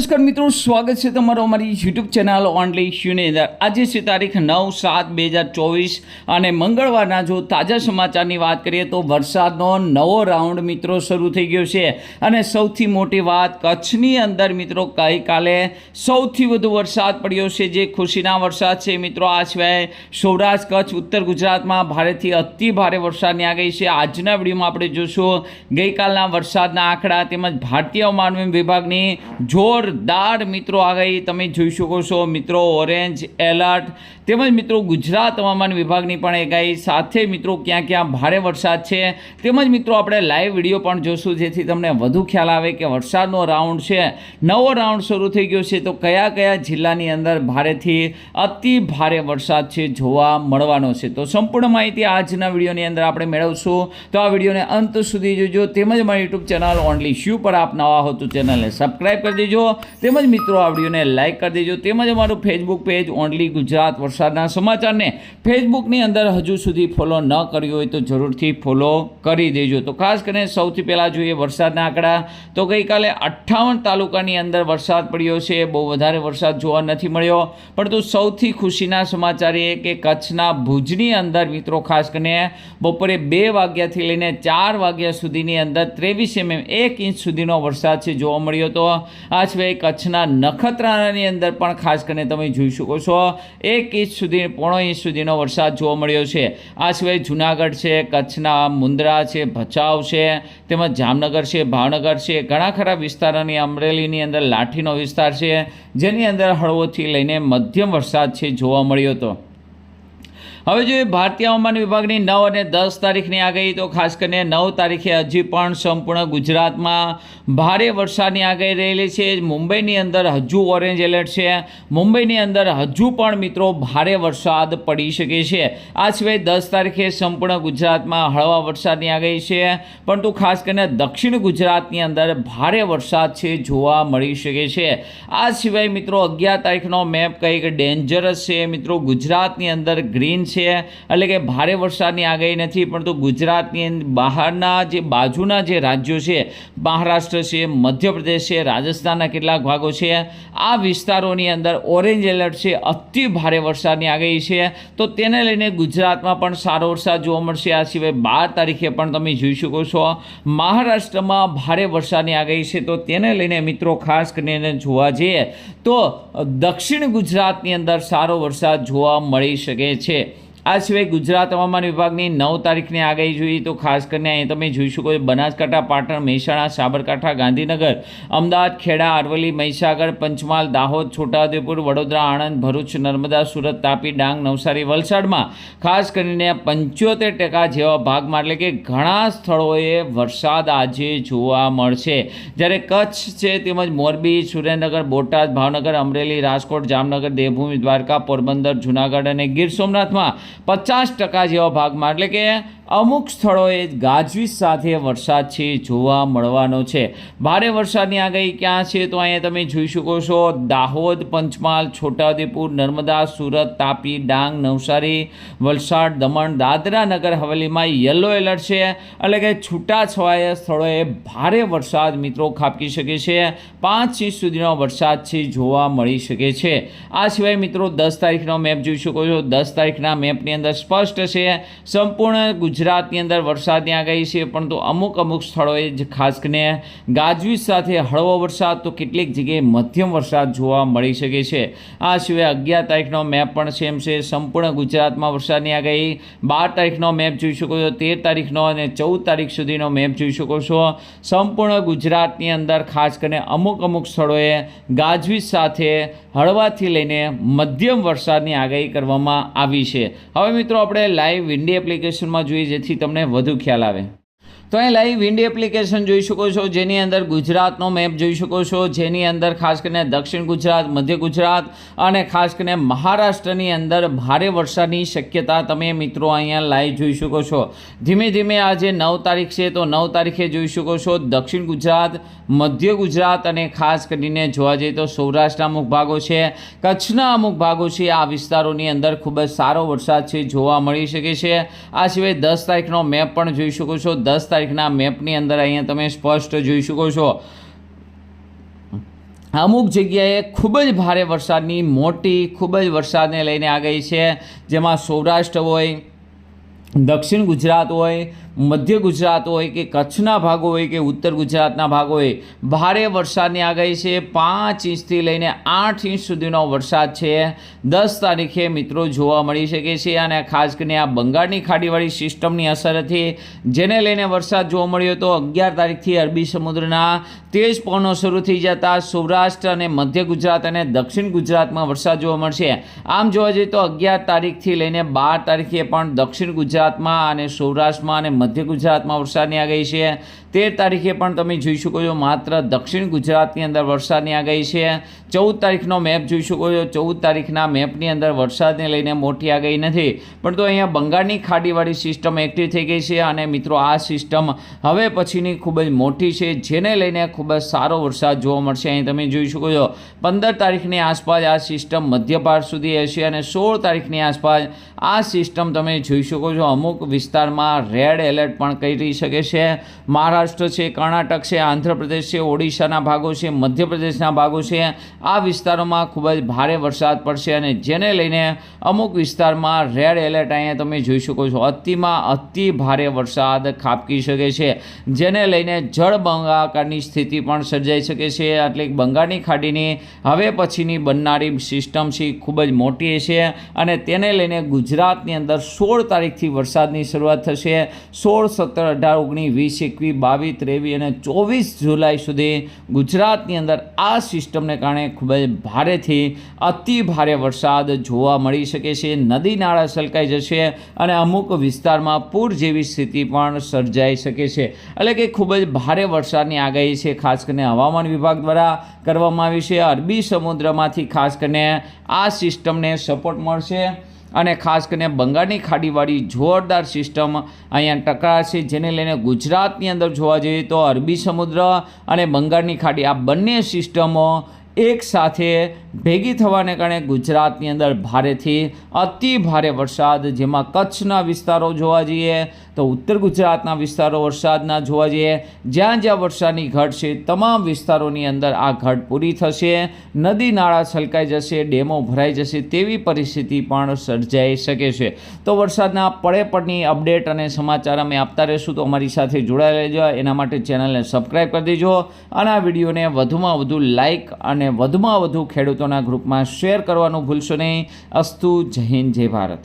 નમસ્કાર મિત્રો, સ્વાગત છે તમારો અમારી યુટ્યુબ ચેનલ ઓનલી ઇશ્યુની અંદર. આજે છે તારીખ નવ સાત બે હજાર ચોવીસ અને મંગળવારના જો તાજા સમાચારની વાત કરીએ તો વરસાદનો નવો રાઉન્ડ મિત્રો શરૂ થઈ ગયો છે. અને સૌથી મોટી વાત, કચ્છની અંદર મિત્રો ગઈકાલે સૌથી વધુ વરસાદ પડ્યો છે. જે ખુશીના વરસાદ છે મિત્રો, આ સિવાય સૌરાષ્ટ્ર, કચ્છ, ઉત્તર ગુજરાતમાં ભારેથી અતિ ભારે વરસાદની આગાહી છે. આજના વિડીયોમાં આપણે જોશું ગઈકાલના વરસાદના આંકડા તેમજ ભારતીય હવામાન વિભાગની જોરદાર મિત્રો આગાહી તમે જોઈ શકો છો. મિત્રો ઓરેન્જ એલર્ટ તેમજ મિત્રો ગુજરાત હવામાન વિભાગની પણ આગાહી સાથે મિત્રો ક્યાં ક્યાં ભારે વરસાદ છે, તેમજ મિત્રો આપણે લાઈવ વીડિયો પણ જોશું જેથી તમને વધુ ખ્યાલ આવે કે વરસાદનો રાઉન્ડ છે, નવો રાઉન્ડ શરૂ થઈ ગયો છે, તો કયા કયા જિલ્લાની અંદર ભારેથી અતિ ભારે વરસાદ છે જોવા મળવાનો છે. તો સંપૂર્ણ માહિતી આજના વિડીયોની અંદર આપણે મેળવશું. તો આ વિડીયોને અંત સુધી જોજો, તેમજ મારી યુટ્યુબ ચેનલ ઓનલી શ્યુ પર આપ નવા હો તો ચેનલને સબસ્ક્રાઈબ કરી દેજો, તેમજ મિત્રો આ વિડીયોને લાઇક કરી દેજો, તેમજ અમારું ફેસબુક પેજ ઓનલી ગુજરાત વરસાદના સમાચારને ફેસબુકની અંદર હજુ સુધી ફોલો ન કર્યું હોય તો જરૂરથી ફોલો કરી દેજો. તો ખાસ કરીને સૌથી પહેલાં જોઈએ વરસાદના આંકડા. તો ગઈકાલે અઠ્ઠાવન તાલુકાની અંદર વરસાદ પડ્યો છે. બહુ વધારે વરસાદ જોવા નથી મળ્યો. પરંતુ સૌથી ખુશીના સમાચાર એ કે કચ્છના ભુજની અંદર મિત્રો ખાસ કરીને બપોરે બે વાગ્યાથી લઈને ચાર વાગ્યા સુધીની અંદર ત્રેવીસ એમએમ એક ઇંચ સુધીનો વરસાદ છે જોવા મળ્યો. હતો આ સિવાય કચ્છના નખત્રાણાની અંદર પણ ખાસ કરીને તમે જોઈ શકો છો. એક ઇંચ સુધી, પોણો ઇંચ સુધીનો વરસાદ જોવા મળ્યો છે. આ સિવાય જુનાગઢ છે, કચ્છના મુન્દ્રા છે, ભચાઉ છે, તેમજ જામનગર છે, ભાવનગર છે, ઘણા ખરા વિસ્તારોની અમરેલીની અંદર લાઠીનો વિસ્તાર છે. જેની અંદર હળવોથી લઈને મધ્યમ વરસાદ છે જોવા મળ્યો હતો હવે જોઈએ ભારતીય હવામાન વિભાગની નવ અને દસ તારીખની આગાહી. તો ખાસ કરીને નવ તારીખે હજી પણ સંપૂર્ણ ગુજરાતમાં ભારે વરસાદની આગાહી રહેલી છે. મુંબઈની અંદર હજુ ઓરેન્જ એલર્ટ છે. મુંબઈની અંદર હજુ પણ મિત્રો ભારે વરસાદ પડી શકે છે. આ સિવાય દસ તારીખે સંપૂર્ણ ગુજરાતમાં હળવા વરસાદની આગાહી છે. પરંતુ ખાસ કરીને દક્ષિણ ગુજરાતની અંદર ભારે વરસાદ છે જોવા મળી શકે છે. આ સિવાય મિત્રો અગિયાર તારીખનો મેપ કંઈક ડેન્જરસ છે. મિત્રો ગુજરાતની અંદર ગ્રીન છે. એટલે કે ભારે વરસાદની આગાહી નથી, પરંતુ ગુજરાતની બહારના જે, બાજુના જે રાજ્યો છે, મહારાષ્ટ્ર છે, મધ્યપ્રદેશ છે, રાજસ્થાનના કેટલાક ભાગો છે, આ વિસ્તારોની અંદર ઓરેન્જ એલર્ટ છે, અતિ ભારે વરસાદની આગાહી છે. તો તેને લઈને ગુજરાતમાં પણ સારો વરસાદ જોવા મળશે. આ સિવાય બાર તારીખે પણ તમે જોઈ શકો છો, મહારાષ્ટ્રમાં ભારે વરસાદની આગાહી છે. તો તેને લઈને મિત્રો ખાસ કરીને જોવા જઈએ તો દક્ષિણ ગુજરાતની અંદર સારો વરસાદ જોવા મળી શકે છે. આ સિવાય ગુજરાત હવામાન વિભાગની નવ તારીખની આગાહી જોઈએ તો ખાસ કરીને અહીં તમે જોઈ શકો છો બનાસકાંઠા, પાટણ, મહેસાણા, સાબરકાંઠા, ગાંધીનગર, અમદાવાદ, ખેડા, અરવલ્લી, મહીસાગર, પંચમહાલ, દાહોદ, છોટાઉદેપુર, વડોદરા, આણંદ, ભરૂચ, નર્મદા, સુરત, તાપી, ડાંગ, નવસારી, વલસાડમાં ખાસ કરીને પંચોતેર ટકા જેવા ભાગમાં એટલે કે ઘણા સ્થળોએ વરસાદ આજે જોવા મળશે. જ્યારે કચ્છ છે તેમજ મોરબી, સુરેન્દ્રનગર, બોટાદ, ભાવનગર, અમરેલી, રાજકોટ, જામનગર, દેવભૂમિ, દ્વારકા, પોરબંદર, જુનાગઢ અને ગીર સોમનાથમાં પચાસ ટકા જેવા ભાગમાં. એટલે કે અમુક સ્થળોએ ગાજવીજ સાથે વરસાદ છે, જોવા મળવાનો છે. ભારે વરસાદની આગાહી ક્યાં છે તો અહીંયા તમે જોઈ શકો છો, દાહોદ, પંચમહાલ, છોટાઉદેપુર, નર્મદા, સુરત, તાપી, ડાંગ, નવસારી, વલસાડ, દમણ, દાદરા નગર હવેલીમાં યલો એલર્ટ છે. એટલે કે છૂટાછવાયા સ્થળોએ ભારે વરસાદ મિત્રો ખાબકી શકે છે. પાંચ ઇંચ સુધીનો વરસાદ છે, જોવા મળી શકે છે. આ સિવાય મિત્રો દસ તારીખનો મેપ જોઈ શકો છો. દસ તારીખના મેપની અંદર સ્પષ્ટ છે. સંપૂર્ણ ગુજરાતની અંદર વરસાદની આગાહી છે, પરંતુ અમુક અમુક સ્થળોએ જ ખાસ કરીને ગાજવીજ સાથે હળવો વરસાદ, તો કેટલીક જગ્યાએ મધ્યમ વરસાદ જોવા મળી શકે છે. આ સિવાય અગિયાર તારીખનો મેપ પણ સેમ છે. સંપૂર્ણ ગુજરાતમાં વરસાદની આગાહી બાર તારીખનો મેપ જોઈ શકો છો, તેર તારીખનો અને ચૌદ તારીખ સુધીનો મેપ જોઈ શકો છો. સંપૂર્ણ ગુજરાતની અંદર ખાસ કરીને અમુક અમુક સ્થળોએ ગાજવીજ સાથે હળવાથી લઈને મધ્યમ વરસાદની આગાહી કરવામાં આવી છે. હવે મિત્રો, આપણે લાઈવ વિન્ડી એપ્લિકેશનમાં જોઈએ જેથી તમને વધુ ખ્યાલ આવે. તો અહીં લાઈવ વિન્ડી એપ્લિકેશન જોઈ શકો છો, જેની અંદર ગુજરાતનો મેપ જોઈ શકો છો, જેની અંદર ખાસ કરીને દક્ષિણ ગુજરાત, મધ્ય ગુજરાત અને ખાસ કરીને મહારાષ્ટ્રની અંદર ભારે વરસાદની શક્યતા તમે મિત્રો અહીંયા લાઈવ જોઈ શકો છો. ધીમે ધીમે આજે નવ તારીખ છે, તો નવ તારીખે જોઈ શકો છો દક્ષિણ ગુજરાત, મધ્ય ગુજરાત અને ખાસ કરીને જોવા જઈએ તો સૌરાષ્ટ્રના અમુક ભાગો છે, કચ્છના અમુક ભાગો છે, આ વિસ્તારોની અંદર ખૂબ જ સારો વરસાદ છે, જોવા મળી શકે છે. આ સિવાય દસ તારીખનો મેપ પણ જોઈ શકો છો, દસ તારીખના મેપની અંદર અહીંયા તમે સ્પષ્ટ જોઈ શકો છો. અમુક જગ્યાએ ખૂબ જ ભારે વરસાદની મોટી ખૂબ જ વરસાદને લઈને આ ગઈ છે. જેમાં સૌરાષ્ટ્ર હોય, દક્ષિણ ગુજરાત હોય મધ્ય ગુજરાત હોય કે કચ્છના ભાગો હોય કે ઉત્તર ગુજરાતના ભાગો હોય, ભારે વરસાદની આગાહી છે. પાંચ ઇંચથી લઈને આઠ ઇંચ સુધીનો વરસાદ છે. દસ તારીખે મિત્રો જોવા મળી શકે છે અને ખાસ કરીને આ બંગાળની ખાડીવાળી સિસ્ટમની અસર હતી. જેને લઈને વરસાદ જોવા મળ્યો હતો અગિયાર તારીખથી અરબી સમુદ્રના તેજ પવનો શરૂ થઈ જતા સૌરાષ્ટ્ર અને મધ્ય ગુજરાત અને દક્ષિણ ગુજરાતમાં વરસાદ જોવા મળશે. આમ જોવા જઈએ તો અગિયાર તારીખથી લઈને બાર તારીખે પણ દક્ષિણ ગુજરાતમાં અને સૌરાષ્ટ્રમાં અને મધ્ય ગુજરાતમાં વરસાદની આગાહી છે. તેર તારીખે પણ તમે જોઈ શકો છો, માત્ર દક્ષિણ ગુજરાતની અંદર વરસાદની આગાહી છે. ચૌદ તારીખનો મેપ જોઈ શકો છો. ચૌદ તારીખના મેપની અંદર વરસાદને લઈને મોટી આગાહી નથી. પરંતુ અહીંયા બંગાળની ખાડીવાળી સિસ્ટમ એક્ટિવ થઈ ગઈ છે અને મિત્રો, આ સિસ્ટમ હવે પછીની ખૂબ જ મોટી છે, જેને લઈને ખૂબ જ સારો વરસાદ જોવા મળશે. અહીં તમે જોઈ શકો છો, પંદર તારીખની આસપાસ આ સિસ્ટમ મધ્ય ભારત સુધી હશે અને સોળ તારીખની આસપાસ આ સિસ્ટમ તમે જોઈ શકો છો. અમુક વિસ્તારમાં રેડ એલર્ટ પણ કરી શકે છે. મહારાષ્ટ્ર છે, કર્ણાટક છે, આંધ્રપ્રદેશ છે, ઓડિશાના ભાગો છે, મધ્યપ્રદેશના ભાગો છે. આ વિસ્તારોમાં ખૂબ જ ભારે વરસાદ પડશે અને જેને લઈને અમુક વિસ્તારમાં રેડ એલર્ટ અહીંયા તમે જોઈ શકો છો. અતિમાં અતિ ભારે વરસાદ ખાબકી શકે છે. જેને લઈને જળબંગાકારની સ્થિતિ પણ સર્જાઈ શકે છે. એટલે બંગાળની ખાડીની હવે પછીની બનનારી સિસ્ટમ છે ખૂબ જ મોટી છે અને તેને લઈને ગુજરાતની અંદર સોળ તારીખથી વરસાદની શરૂઆત થશે. સોળ, સત્તર, અઢાર ઓગણીસ વીસ, એકવીસ, બાવીસ, ત્રેવીસ અને ચોવીસ જુલાઈ સુધી ગુજરાતની અંદર આ સિસ્ટમને કારણે ખૂબ જ ભારેથી અતિ ભારે વરસાદ જોવા મળી શકે છે. નદી નાળા છલકાઈ જશે અને અમુક વિસ્તારમાં પૂર જેવી સ્થિતિ પણ સર્જાઈ શકે છે. એટલે કે ખૂબ જ ભારે વરસાદની આગાહી છે. ખાસ કરીને હવામાન વિભાગ દ્વારા કરવામાં આવી છે. અરબી સમુદ્રમાંથી ખાસ કરીને આ સિસ્ટમને સપોર્ટ મળશે. અને ખાસ કરીને બંગાળની ખાડીવાળી જોરદાર સિસ્ટમ અહીંયા ટકરાશે જેને લઈને ગુજરાતની અંદર જોવા જઈએ તો અરબી સમુદ્ર અને બંગાળની ખાડી, આ બંને સિસ્ટમો એક સાથે ભેગી થવાને કારણે ગુજરાતની અંદર ભારેથી અતિ ભારે વરસાદ, જેમાં કચ્છના વિસ્તારો જોવા જઈએ તો ઉત્તર ગુજરાતના વિસ્તારો વરસાદના જોવા જઈએ. જ્યાં જ્યાં વરસાદની ઘટ છે, તમામ વિસ્તારોની અંદર આ ઘટ પૂરી થશે. નદી, નાળા છલકાઈ જશે, ડેમો ભરાઈ જશે, તેવી પરિસ્થિતિ પણ સર્જાઈ શકે છે. તો વરસાદના પડે અપડેટ અને સમાચાર અમે આપતા રહીશું. તો અમારી સાથે જોડાયેલા રહેજો. એના માટે ચેનલને સબસ્ક્રાઈબ કરી દેજો. અને આ વિડીયોને વધુમાં વધુ લાઇક અને વધુમાં વધુ ખેડૂતોના ગ્રુપમાં શેર કરવાનું ભૂલશો નહીં. અસ્તુ જય હિન્દ જય ભારત.